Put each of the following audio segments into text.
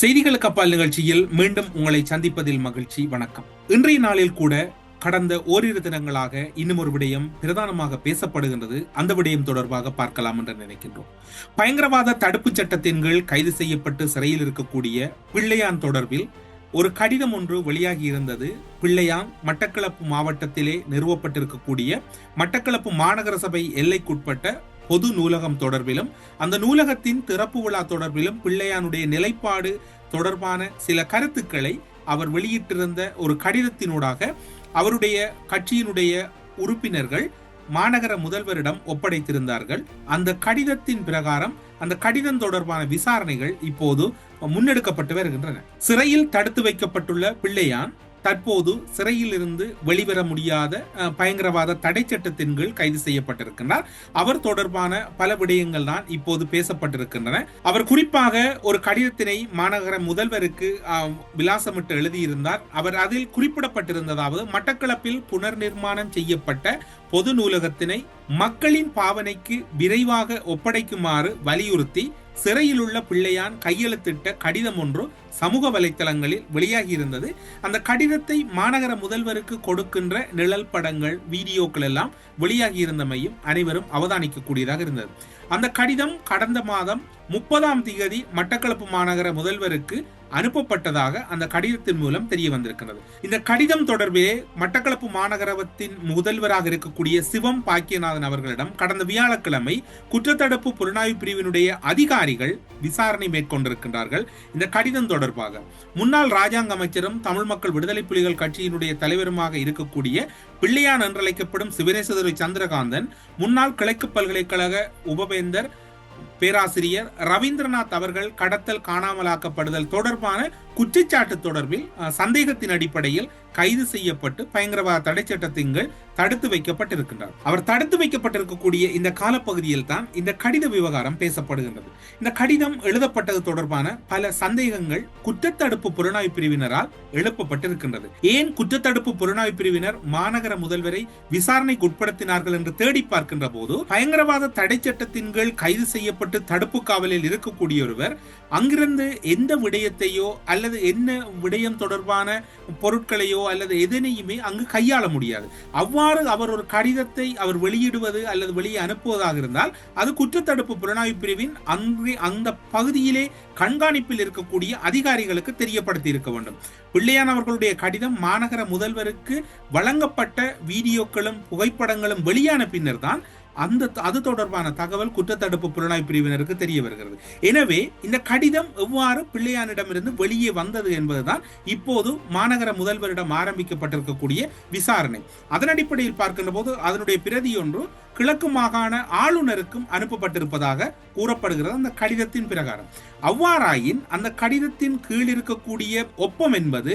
செய்திகளுக்கு அப்பால் நிகழ்ச்சியில் மீண்டும் உங்களை சந்திப்பதில் மகிழ்ச்சி. வணக்கம். இன்றைய நாளில் கூட கடந்த ஓரிரு தினங்களாக இன்னும் ஒரு விடயம் பிரதானமாக பேசப்படுகின்றது. அந்த விடயம் தொடர்பாக பார்க்கலாம் என்று நினைக்கின்றோம். பயங்கரவாத தடுப்பு சட்டத்தின் கீழ் கைது செய்யப்பட்டு சிறையில் இருக்கக்கூடிய பிள்ளையான் தொடர்பில் ஒரு கடிதம் ஒன்று வெளியாகி இருந்தது. பிள்ளையான் மட்டக்களப்பு மாவட்டத்திலே நிறுவப்பட்டிருக்கக்கூடிய மட்டக்களப்பு மாநகர சபை எல்லைக்குட்பட்ட பொது நூலகம் தொடர்பிலும் அந்த நூலகத்தின் திறப்பு விழா தொடர்பிலும் பிள்ளையானுடைய நிலைப்பாடு தொடர்பான சில கருத்துக்களை அவர் வெளியிட்டிருந்த ஒரு கடிதத்தினூடாக அவருடைய கட்சியினுடைய உறுப்பினர்கள் மாநகர முதல்வரிடம் ஒப்படைத்திருந்தார்கள். அந்த கடிதத்தின் பிரகாரம் அந்த கடிதம் தொடர்பான விசாரணைகள் இப்போது முன்னெடுக்கப்பட்டு வருகின்றன. சிறையில் தடுத்து வைக்கப்பட்டுள்ள பிள்ளையான் தற்போது சிறையில் இருந்து வெளிவர முடியாத பயங்கரவாத தடை சட்டத்தின் கீழ் கைது செய்யப்பட்டிருக்கிறார் அவர் தொடர்பான பல விடயங்கள் தான் இப்போது பேசப்பட்டிருக்கின்றன. அவர் குறிப்பாக ஒரு கடிதத்தினை மாநகர முதல்வருக்கு விலாசமிட்டு எழுதியிருந்தார். அவர் அதில் குறிப்பிடப்பட்டிருந்ததாவது மட்டக்களப்பில் புனர் நிர்மாணம் செய்யப்பட்ட பொது நூலகத்தினை மக்களின் பாவனைக்கு விரைவாக ஒப்படைக்குமாறு வலியுறுத்தி சிறையில் உள்ள பிள்ளையான் கையெழுத்திட்ட கடிதம் ஒன்று சமூக வலைத்தளங்களில் வெளியாகி இருந்தது அந்த கடிதத்தை மாநகர முதல்வருக்கு கொடுக்கின்ற நிழல் படங்கள் வீடியோக்கள் எல்லாம் வெளியாகி இருந்தமையும் அனைவரும் அவதானிக்கக்கூடியதாக இருந்தது. அந்த கடிதம் கடந்த மாதம் முப்பதாம் தேதி மட்டக்களப்பு மாநகர முதல்வருக்கு அனுப்பப்பட்டதாக அந்த கடிதத்தின் மூலம் தெரிய வந்திருக்கிறது. இந்த கடிதம் தொடர்பே மட்டக்களப்பு மாநகரத்தின் முதல்வராக இருக்கக்கூடிய சிவம் பாக்கியநாதன் அவர்களிடம் கடந்த வியாழக்கிழமை குற்றத்தடுப்பு புலனாய்வு பிரிவினுடைய அதிகாரிகள் விசாரணை மேற்கொண்டிருக்கின்றார்கள். இந்த கடிதம் தொடர்பாக முன்னாள் ராஜாங்க அமைச்சரும் தமிழ் மக்கள் விடுதலை புலிகள் கட்சியினுடைய தலைவருமாக இருக்கக்கூடிய பிள்ளையான் என்றழைக்கப்படும் சிவனேசதுரை சந்திரகாந்தன் முன்னாள் கிழக்கு பல்கலைக்கழக உபவேந்தர் பேராசிரியர் ரவீந்திரநாத் அவர்கள் கடத்தல் காணாமலாக்கப்படுதல் தொடர்பான குற்றச்சாட்டு தொடர்பில் சந்தேகத்தின் அடிப்படையில் கைது செய்யப்பட்டு பயங்கரவாத தடை சட்டத்தின் கீழ் தடுத்து வைக்கப்பட்டிருக்கின்றார். அவர் தடுத்து வைக்கப்பட்டிருக்கக்கூடிய இந்த காலப்பகுதியில் தான் இந்த கடித விவகாரம் பேசப்படுகின்றது. இந்த கடிதம் எழுதப்பட்டது தொடர்பான பல சந்தேகங்கள் குற்றத்தடுப்பு புலனாய்வு பிரிவினரால் எழுப்பப்பட்டிருக்கின்றது. ஏன் குற்றத்தடுப்பு புலனாய்வு பிரிவினர் மாநகர முதல்வரை விசாரணைக்கு உட்படுத்தினார்கள் என்று தேடி பார்க்கின்ற போது பயங்கரவாத தடை சட்டத்தின் கீழ் கைது செய்யப்பட்டு தடுப்பு காவலில் இருக்கக்கூடிய ஒருவர் அங்கிருந்து எந்த விடயத்தையோ அல்லது என்ன விடயம் தொடர்பான பொருட்களையோ அல்லது எதனையுமே அங்கு கையாள முடியாது. அவ்வாறு அவர் ஒரு கடிதத்தை அவர் வெளியிடுவது அல்லது வெளியே அனுப்புவதாக இருந்தால் அது குற்றத்தடுப்பு புலனாய்வு பிரிவின் அங்கே அந்த பகுதியிலே கண்காணிப்பில் இருக்கக்கூடிய அதிகாரிகளுக்கு தெரியப்படுத்தி இருக்க வேண்டும். பிள்ளையான் அவர்களுடைய கடிதம் மாநகர முதல்வருக்கு வழங்கப்பட்ட வீடியோக்களும் புகைப்படங்களும் வெளியான பின்னர் தான் அந்த அது தொடர்பான தகவல் குற்றத்தடுப்பு புலனாய் பிரிவினருக்கு தெரிய வருகிறது. எனவே இந்த கடிதம் எவ்வாறு பிள்ளையானிடமிருந்து வெளியே வந்தது என்பதுதான் இப்போது மாநகர முதல்வரிடம் ஆரம்பிக்கப்பட்டிருக்கக்கூடிய விசாரணை. அதன் அடிப்படையில் பார்க்கின்ற போது அதனுடைய பிரதி ஒன்று கிழக்கு மாகாண ஆளுநருக்கும் அனுப்பப்பட்டிருப்பதாக கூறப்படுகிறது அந்த கடிதத்தின் பிரகாரம். அவ்வாறாயின் அந்த கடிதத்தின் கீழ் இருக்கக்கூடிய ஒப்பம் என்பது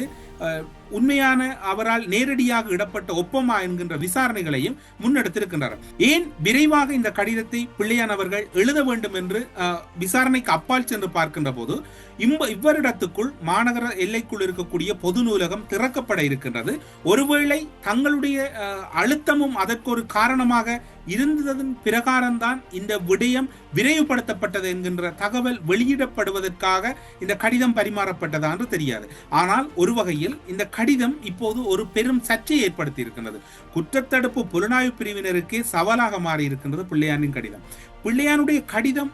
உண்மையான அவரால் நேரடியாக இடப்பட்ட ஒப்பமா என்கின்ற விசாரணைகளையும் முன்னெடுத்திருக்கின்றனர். ஏன் விரைவாக இந்த கடிதத்தை பிள்ளையான் அவர்கள் எழுத வேண்டும் என்று விசாரணைக்கு அப்பால் சென்று பார்க்கின்ற போது இம்ப இவ்வரிடத்துக்குள் மாநகர எல்லைக்குள் இருக்கக்கூடிய பொது நூலகம் திறக்கப்பட இருக்கின்றது. ஒருவேளை தங்களுடைய அழுத்தமும் அதற்கு ஒரு காரணமாக இருந்ததன் பிரகாரம்தான் இந்த விடயம் விரைவுபடுத்தப்பட்டது என்கின்ற தகவல் வெளியிடப்படுவதற்காக இந்த கடிதம் பரிமாறப்பட்டதா என்று தெரியாது. ஆனால் ஒரு வகையில் இந்த கடிதம் இப்போது ஒரு பெரும் சர்ச்சையை ஏற்படுத்தி இருக்கின்றது குற்றத்தடுப்பு புலனாய்வு பிரிவினருக்கே சவாலாக மாறி இருக்கின்றது பிள்ளையானின் கடிதம். பிள்ளையானுடைய கடிதம்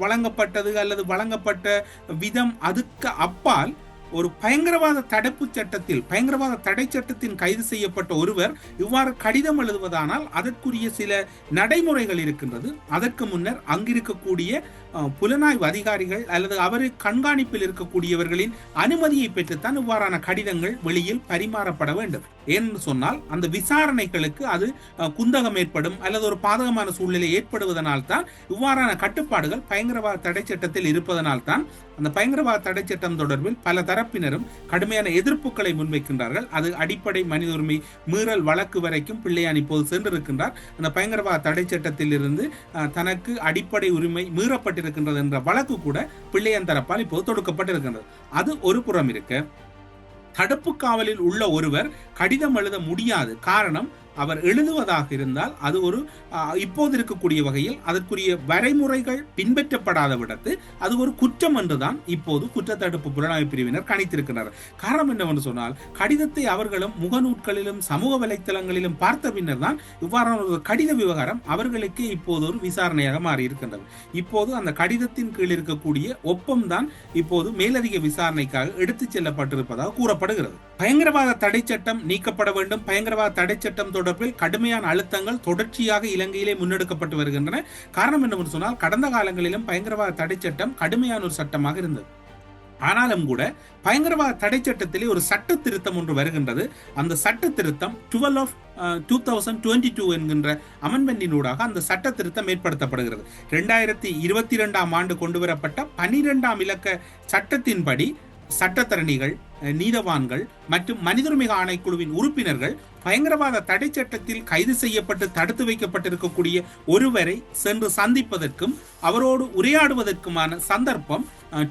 வழங்கப்பட்டது அல்லது வழங்கப்பட்ட விதம் அதுக்கு அப்பால் ஒரு பயங்கரவாத தடுப்பு சட்டத்தில் பயங்கரவாத தடை சட்டத்தின் கைது செய்யப்பட்ட ஒருவர் இவ்வாறு கடிதம் எழுதுவதானால் அதற்குரிய சில நடைமுறைகள் இருக்கின்றது. அதற்கு முன்னர் அங்கிருக்கக்கூடிய புலனாய்வு அதிகாரிகள் அல்லது அவரை கண்காணிப்பில் இருக்கக்கூடியவர்களின் அனுமதியை பெற்றுத்தான் இவ்வாறான கடிதங்கள் வெளியில் பரிமாறப்பட வேண்டும். ஏன்னு சொன்னால் அந்த விசாரணைகளுக்கு அது குந்தகம் ஏற்படும் அல்லது ஒரு பாதகமான சூழ்நிலை ஏற்படுவதனால் தான் இவ்வாறான கட்டுப்பாடுகள் பயங்கரவாத தடை சட்டத்தில் இருப்பதனால் தான் அந்த பயங்கரவாத தடை சட்டம் தொடர்பில் பல தரப்பினரும் கடுமையான எதிர்ப்புகளை முன்வைக்கின்றார்கள். அது அடிப்படை மனித உரிமை மீறல் வழக்கு வரைக்கும் பிள்ளையான் இப்போது சென்றிருக்கின்றார். அந்த பயங்கரவாத தடை சட்டத்தில் இருந்து தனக்கு அடிப்படை உரிமை மீறப்பட்டிருக்கின்றது என்ற வழக்கு கூட பிள்ளையான் தரப்பால் இப்போது தொடுக்கப்பட்டிருக்கின்றது. அது ஒரு புறம் இருக்க தடுப்பு காவலில் உள்ள ஒருவர் கடிதம் எழுத முடியாது. காரணம் அவர் எழுதுவதாக இருந்தால் அது ஒரு இப்போது இருக்கக்கூடிய வகையில் அதற்குரிய வரைமுறைகள் பின்பற்றப்படாத விடத்து அது ஒரு குற்றம் என்றுதான் இப்போது குற்றத்தடுப்பு புலனாய்வு பிரிவினர் கணித்திருக்கிறார் காரணம் என்னவென்று சொன்னால் கடிதத்தை அவர்களும் முகநூட்களிலும் சமூக வலைத்தளங்களிலும் பார்த்த பின்னர் தான் இவ்வாறான ஒரு கடித விவகாரம் அவர்களுக்கு இப்போது ஒரு விசாரணையாக மாறி இருக்கின்றது இப்போது அந்த கடிதத்தின் கீழ் இருக்கக்கூடிய ஒப்பம் தான் இப்போது மேலதிக விசாரணைக்காக எடுத்துச் செல்லப்பட்டிருப்பதாக கூறப்படுகிறது. பயங்கரவாத தடை சட்டம் நீக்கப்பட வேண்டும். பயங்கரவாத தடை சட்டம் தொடர்பில் கடுமையான அழுத்தங்கள் தொடர்ச்சியாக இலங்கையிலே முன்னெடுக்கப்பட்டு வருகின்றன. காரணம் என்னவென்று சொன்னால் கடந்த காலங்களிலும் பயங்கரவாத தடை சட்டம் கடுமையான ஒரு சட்டமாக இருந்தது. ஆனாலும் கூட பயங்கரவாத தடை சட்டத்திலே ஒரு சட்ட திருத்தம் ஒன்று வருகின்றது. அந்த சட்ட திருத்தம் twelve of two thousand twenty two என்கின்ற அமன்மெண்டினூடாக அந்த சட்ட திருத்தம் ஏற்படுத்தப்படுகிறது. ரெண்டாயிரத்தி இருபத்தி ரெண்டாம் ஆண்டு கொண்டு வரப்பட்ட பனிரெண்டாம் இலக்க சட்டத்தின்படி சட்டத்தரணிகள் நீதவான்கள் மற்றும் மனிதுரிமை ஆணைக்குழுவின் உறுப்பினர்கள் பயங்கரவாத தடை சட்டத்தில் கைது செய்யப்பட்டு தடுத்து வைக்கப்பட்டிருக்கக்கூடிய ஒருவரை சென்று சந்திப்பதற்கும் அவரோடு உரையாடுவதற்குமான சந்தர்ப்பம்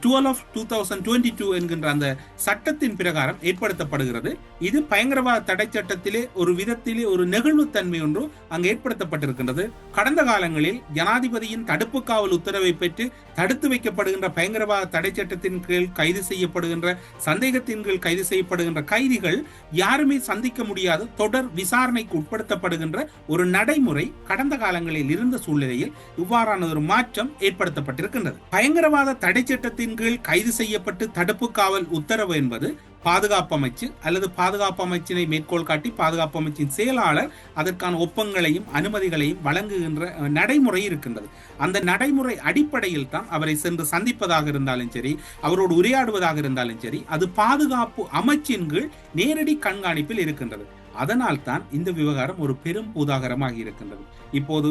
twelve of two thousand twenty two என்கின்ற அந்த சட்டத்தின் பிரகாரம் ஏற்படுத்தப்படுகிறது. இது பயங்கரவாத தடை சட்டத்திலே ஒரு விதத்திலே ஒரு நெகிழ்வுத்தன்மை ஒன்று அங்கு ஏற்படுத்தப்பட்டிருக்கின்றது. கடந்த காலங்களில் ஜனாதிபதியின் தடுப்பு காவல் உத்தரவை பெற்று தடுத்து வைக்கப்படுகின்ற பயங்கரவாத தடை சட்டத்தின் கீழ் கைது செய்யப்படுகின்ற சந்தேகத்தின் கீழ் கைது செய்யப்படுகின்ற கைதிகள் யாருமே சந்திக்க முடியாத தொடர் விசாரணைக்கு உட்படுத்தப்படுகின்ற ஒரு நடைமுறை கடந்த காலங்களில் இருந்த சூழ்நிலையில் இவ்வாறான ஒரு மாற்றம் ஏற்படுத்தப்பட்டிருக்கின்றது. பயங்கரவாத தடை சட்டத்தின் கீழ் கைது செய்யப்பட்டு தடுப்பு காவல் உத்தரவு என்பது பாதுகாப்பு அமைச்சு அல்லது பாதுகாப்பு அமைச்சினை மேற்கோள் காட்டி பாதுகாப்பு அமைச்சின் செயலாளர் அதற்கான ஒப்பங்களையும் அனுமதிகளையும் வழங்குகின்ற நடைமுறை இருக்கின்றது. அந்த நடைமுறை அடிப்படையில் தான் அவரை சென்று சந்திப்பதாக இருந்தாலும் சரி அவரோடு உரையாடுவதாக இருந்தாலும் சரி அது பாதுகாப்பு அமைச்சின் கீழ் நேரடி கண்காணிப்பில் இருக்கின்றது. அதனால் தான் இந்த விவகாரம் ஒரு பெரும் பூதாகரமாக இருக்கின்றது. இப்போது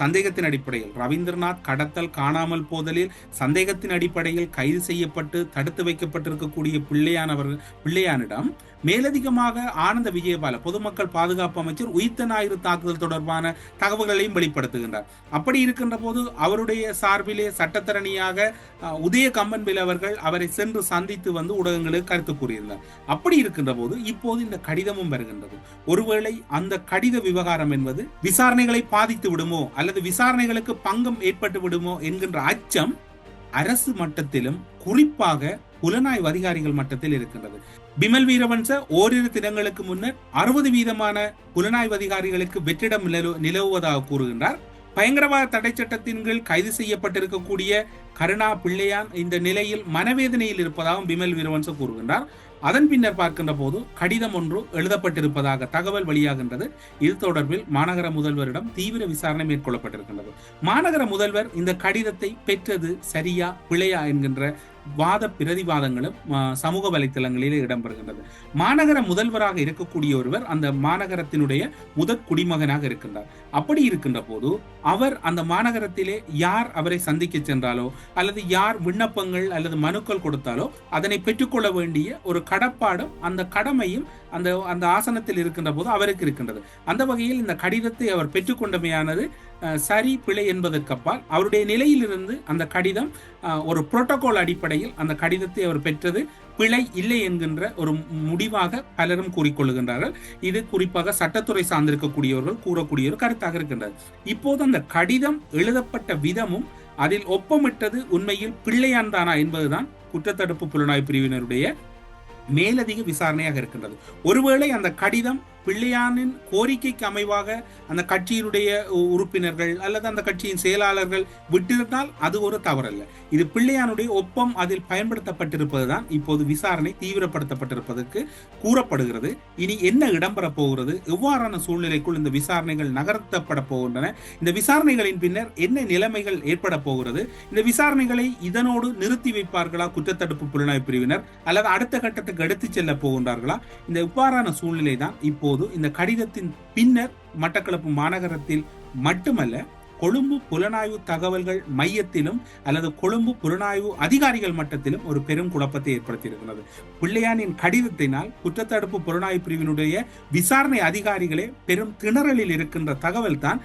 சந்தேகத்தின் அடிப்படையில் ரவீந்திரநாத் கடத்தல் காணாமல் போதலில் சந்தேகத்தின் அடிப்படையில் கைது செய்யப்பட்டு தடுத்து வைக்கப்பட்டிருக்கக்கூடிய பிள்ளையானவர் பிள்ளையானிடம் மேலதிகமாக ஆனந்த விஜயபால பொதுமக்கள் பாதுகாப்பு அமைச்சர் உயிர்த்த ஞாயிறு தாக்குதல் தொடர்பான தகவல்களையும் வெளிப்படுத்துகின்றார். அப்படி இருக்கின்ற போது அவருடைய சார்பிலே சட்டத்தரணியாக உதய கம்பன்பில் அவர்கள் அவரை சென்று சந்தித்து வந்து ஊடகங்களுக்கு கருத்து கூறியிருந்தார். அப்படி இருக்கின்ற போது இப்போது இந்த கடிதமும் வருகின்றது. ஒருவேளை அந்த கடித விவகாரம் என்பது விசாரணைகளை பாதித்து விடுமோ அல்லது விசாரணைகளுக்கு பங்கம் ஏற்பட்டு விடுமோ என்கின்ற அச்சம் அரசு மட்டத்திலும் குறிப்பாக புலனாய்வு அதிகாரிகள் மட்டத்தில் இருக்கின்றது. பிமல் வீரவன்ச ஓரிரு தினங்களுக்கு முன்னர் அறுபது வீதமான புலனாய்வு அதிகாரிகளுக்கு வெற்றிடம் நிலவு- நிலவுவதாக கூறுகின்றார். பயங்கரவாத தடை சட்டத்தின் கீழ் கைது செய்யப்பட்டிருக்கக்கூடிய கருணா பிள்ளையான் இந்த நிலையில் மனவேதனையில் இருப்பதாகவும் பிமல் வீரவன்ச கூறுகின்றார். அதன் பின்னர் பார்க்கின்ற போது கடிதம் ஒன்று எழுதப்பட்டிருப்பதாக தகவல் வெளியாகின்றது. இது தொடர்பில் மாநகர முதல்வரிடம் தீவிர விசாரணை மேற்கொள்ளப்பட்டிருக்கின்றது. மாநகர முதல்வர் இந்த கடிதத்தை பெற்றது சரியா பிழையா என்கின்ற வாத பிரதிவாதங்களும் சமூக வலைத்தளங்களிலே இடம்பெறுகின்றது. மாநகர முதல்வராக இருக்கக்கூடிய ஒருவர் அந்த மாநகரத்தினுடைய முதற் குடிமகனாக இருக்கின்றார். அப்படி இருக்கின்ற போது அவர் அந்த மாநகரத்திலே யார் அவரை சந்திக்க சென்றாலோ அல்லது யார் விண்ணப்பங்கள் அல்லது மனுக்கள் கொடுத்தாலோ அதனை பெற்றுக்கொள்ள வேண்டிய ஒரு கடப்பாடும் அந்த கடமையும் அந்த அந்த ஆசனத்தில் இருக்கின்ற போது அவருக்கு இருக்கின்றது. அந்த வகையில் இந்த கடிதத்தை அவர் பெற்றுக்கொண்டமையானது சரி பிழை என்பதற்கப்பால் அவருடைய நிலையிலிருந்து அந்த கடிதம் ஒரு புரோட்டோகால் அடிப்படையில் அந்த கடிதத்தை அவர் பெற்றது. பிழை இல்லை என்கின்ற ஒரு முடிவாக பலரும் கூறிக்கொள்ளுகின்றார்கள். இது குறிப்பாக சட்டத்துறை சார்ந்திருக்கக்கூடியவர்கள் கூறக்கூடிய ஒரு கருத்தாக இருக்கின்றது. இப்போது அந்த கடிதம் எழுதப்பட்ட விதமும் அதில் ஒப்பமிட்டது உண்மையில் பிள்ளையான் தானா என்பதுதான் குற்றத்தடுப்பு புலனாய்வு பிரிவினருடைய மேலதிக விசாரணையாக இருக்கின்றது. ஒருவேளை அந்த கடிதம் பிள்ளையானின் கோரிக்கைக்கு அமைவாக அந்த கட்சியினுடைய உ- உறுப்பினர்கள் அல்லது அந்த கட்சியின் செயலாளர்கள் விட்டிருந்தால் அது ஒரு தவறல்ல. இது பிள்ளையானுடைய ஒப்பம் அதில் பயன்படுத்தப்பட்டிருப்பதுதான் இப்போது விசாரணை தீவிரப்படுத்தப்பட்டிருப்பதற்கு கூறப்படுகிறது. இனி என்ன இடம்பெற போகிறது? எவ்வாறான சூழ்நிலைக்குள் இந்த விசாரணைகள் நகர்த்தப்பட போகின்றன? இந்த விசாரணைகளின் பின்னர் என்ன நிலைமைகள் ஏற்பட போகிறது? இந்த விசாரணைகளை இதனோடு நிறுத்தி வைப்பார்களா குற்றத்தடுப்பு புலனாய்வு பிரிவினர்? அல்லது அடுத்த கட்டத்துக்கு எடுத்துச் செல்ல போகின்றார்களா? இந்த இவ்வாறான சூழ்நிலை தான் இப்போது இந்த கடிதத்தின் பின்னர் மட்டக்களப்பு மாநகரத்தில் மட்டுமல்ல கொழும்பு புலனாய்வு தகவல்கள் மையத்திலும் அல்லது கொழும்பு புலனாய்வு அதிகாரிகள் மட்டத்திலும் ஒரு பெரும் குழப்பத்தை ஏற்படுத்தியிருக்கிறது. பிள்ளையானின் கடிதத்தினால் குற்றத்தடுப்பு புலனாய்வு பிரிவினுடைய விசாரணை அதிகாரிகளே பெரும் திணறலில் இருக்கின்ற தகவல் தான்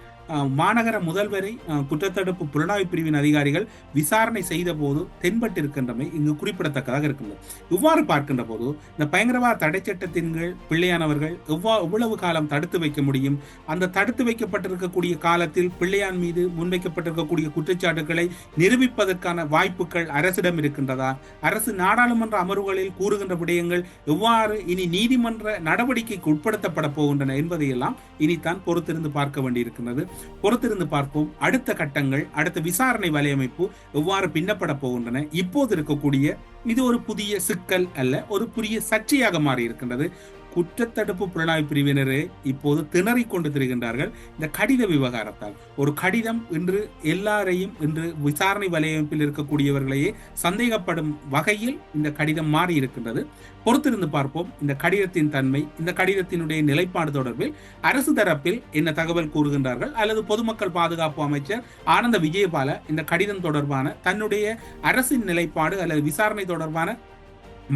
மாநகர முதல்வரை குற்றத்தடுப்பு புலனாய்வு பிரிவின் அதிகாரிகள் விசாரணை செய்த போது தென்பட்டிருக்கின்றமை இங்கு குறிப்பிடத்தக்கதாக இருக்கின்றது. இவ்வாறு பார்க்கின்ற போது இந்த பயங்கரவாத தடை சட்டத்தின் கீழ் பிள்ளையானவர்கள் எவ்வா எவ்வளவு காலம் தடுத்து வைக்க முடியும்? அந்த தடுத்து வைக்கப்பட்டிருக்கக்கூடிய காலத்தில் பிள்ளையான் மீது முன்வைக்கப்பட்டிருக்கக்கூடிய குற்றச்சாட்டுகளை நிரூபிப்பதற்கான வாய்ப்புகள் அரசிடம் இருக்கின்றதா? அரசு நாடாளுமன்ற அமர்வுகளில் கூறுகின்ற விடயங்கள் எவ்வாறு இனி நீதிமன்ற நடவடிக்கைக்கு உட்படுத்தப்பட போகின்றன என்பதையெல்லாம் இனித்தான் பொறுத்திருந்து பார்க்க வேண்டியிருக்கின்றது. பொறுத்திருந்து பார்ப்போம். அடுத்த கட்டங்கள் அடுத்த விசாரணை வலையமைப்பு எவ்வாறு பின்னப்பட போகின்றன. இப்போது இருக்கக்கூடிய இது ஒரு புதிய சிக்கல் அல்ல ஒரு புதிய சர்ச்சையாக மாறி இருக்கின்றது குற்றத்தடுப்பு புலனாய்வு பிரிவினரே இப்போது திணறிக் கொண்டு திரிகின்றார்கள். இந்த கடித விவகாரத்தால். ஒரு கடிதம் இன்று எல்லாரையும் இன்று விசாரணை வலையமைப்பில் இருக்கக்கூடியவர்களையே சந்தேகப்படும் வகையில் இந்த கடிதம் மாறி இருக்கின்றது பொறுத்திருந்து பார்ப்போம். இந்த கடிதத்தின் தன்மை இந்த கடிதத்தினுடைய நிலைப்பாடு தொடர்பில் அரசு தரப்பில் என்ன தகவல் கூறுகின்றார்கள்? அல்லது பொதுமக்கள் பாதுகாப்பு அமைச்சர் ஆனந்த விஜயபால இந்த கடிதம் தொடர்பான தன்னுடைய அரசின் நிலைப்பாடு அல்லது விசாரணை தொடர்பான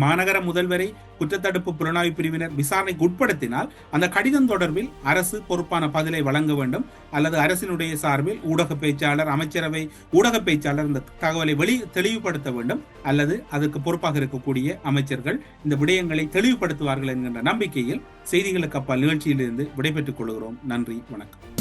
மாநகர முதல்வரை குற்றத்தடுப்பு புலனாய்வு பிரிவினர் விசாரணைக்கு உட்படுத்தினால் அந்த கடிதம் தொடர்பில் அரசு பொறுப்பான பதிலை வழங்க வேண்டும். அல்லது அரசினுடைய சார்பில் ஊடக பேச்சாளர் அமைச்சரவை ஊடக பேச்சாளர் இந்த தகவலை வெளி தெளிவுபடுத்த வேண்டும். அல்லது அதற்கு பொறுப்பாக இருக்கக்கூடிய அமைச்சர்கள் இந்த விடயங்களை தெளிவுபடுத்துவார்கள் என்கின்ற நம்பிக்கையில் செய்திகளுக்கு அப்பால் நிகழ்ச்சியிலிருந்து விடைபெற்றுக் கொள்கிறோம். நன்றி வணக்கம்.